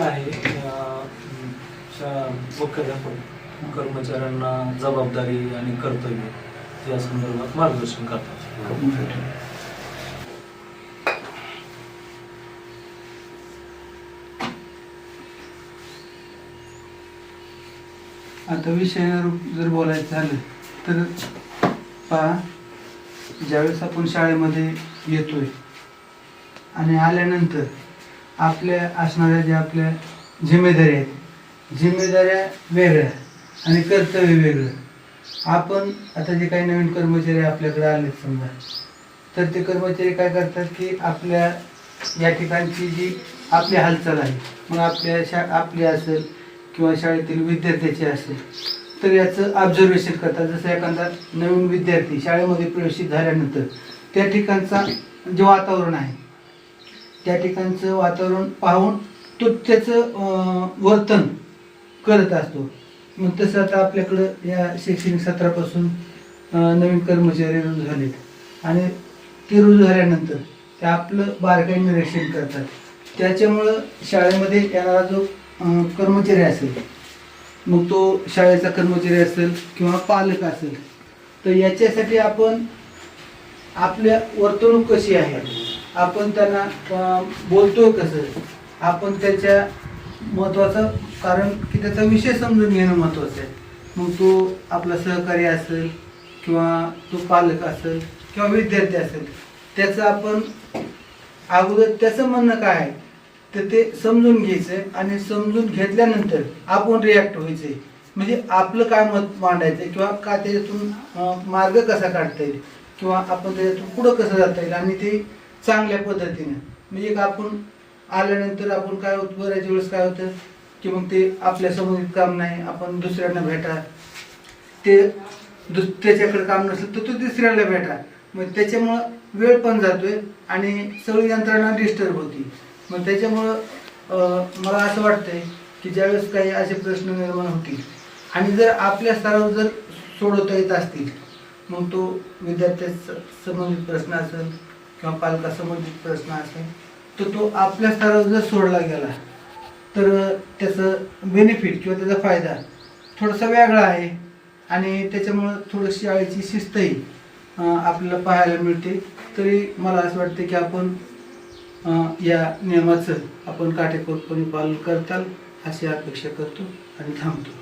आहे मुख्याध्यापक कर्मचाऱ्यांना जबाबदारी आणि कर्तव्य या संदर्भात मार्गदर्शन करतात. आता विषयावर जर बोलायचं झालं तर पहा ज्यावेळेस आपण शाळेमध्ये येतोय आणि आल्यानंतर आपल्या असणाऱ्या ज्या आपल्या जिम्मेदाऱ्या आहेत जिम्मेदाऱ्या वेगळ्या आणि कर्तव्य वेगळं. आपण आता जे काही नवीन कर्मचारी आपल्याकडे आले समजा तर ते कर्मचारी काय करतात की आपल्या या ठिकाणची जी आपली हालचाल आहे मग आपल्या शा आपली असेल किंवा शाळेतील विद्यार्थ्याची असेल तर याचं ऑब्झर्वेशन करतात. जसं एखादा नवीन विद्यार्थी शाळेमध्ये प्रवेशित झाल्यानंतर त्या ठिकाणचा जे वातावरण आहे त्या ठिकाणचं वातावरण पाहून तो त्याचं वर्तन करत असतो. मग तसं आता आपल्याकडं या शैक्षणिक सत्रापासून नवीन कर्मचारी रुजू झालेत. आणि ते रुजू झाल्यानंतर ते आपलं बारकाई निरीक्षण करतात. त्याच्यामुळं शाळेमध्ये येणारा जो कर्मचारी असेल मग तो शाळेचा कर्मचारी असेल किंवा पालक असेल तर याच्यासाठी आपण आपल्या वर्तणूक कशी आहे? आपण त्यांना बोलतो कसं? आपण त्याच्या महत्त्वाचं कारण की त्याचा विषय समजून घेणं महत्त्वाचं आहे. मग तो आपला सहकारी असेल किंवा तो पालक असेल किंवा विद्यार्थी असेल त्याचं आपण अगोदर त्याचं म्हणणं काय आहे? तर ते समजून घ्यायचं आणि समजून घेतल्यानंतर आपण रिॲक्ट व्हायचंय. म्हणजे आपलं काय मत मांडायचं किंवा का त्याच्यातून मार्ग कसा काढता येईल? किंवा आपण त्याच्यातून पुढं कसं जाता येईल? आणि ते चांगल्या पद्धतीने. म्हणजे एक आपण आल्यानंतर आपण काय होत बऱ्याच वेळेस काय होतं की मग ते आपल्यासमोर काम नाही आपण दुसऱ्यांना भेटा. ते दुस त्याच्याकडे काम नसेल तर तो दुसऱ्याला भेटा. मग त्याच्यामुळं वेळ पण जातोय आणि सगळी यंत्रणा डिस्टर्ब होती. मग त्याच्यामुळं मला असं वाटतंय की ज्यावेळेस काही असे प्रश्न निर्माण होतील आणि जर आपल्या स्तरावर जर सोडवता येत असतील मग तो विद्यार्थ्या संबंधित प्रश्न असेल किंवा पालका संबंधित प्रश्न असेल तर तो आपल्या स्तरावर जर सोडला गेला तर त्याचं बेनिफिट किंवा त्याचा फायदा थोडासा वेगळा आहे. आणि त्याच्यामुळं थोडं शाळेची शिस्तही आपल्याला पाहायला मिळते. तरी मला असं वाटतं की आपण या नियमाचं आपण काटेकोरपणे पालन करताल अशी अपेक्षा करतो आणि थांबतो.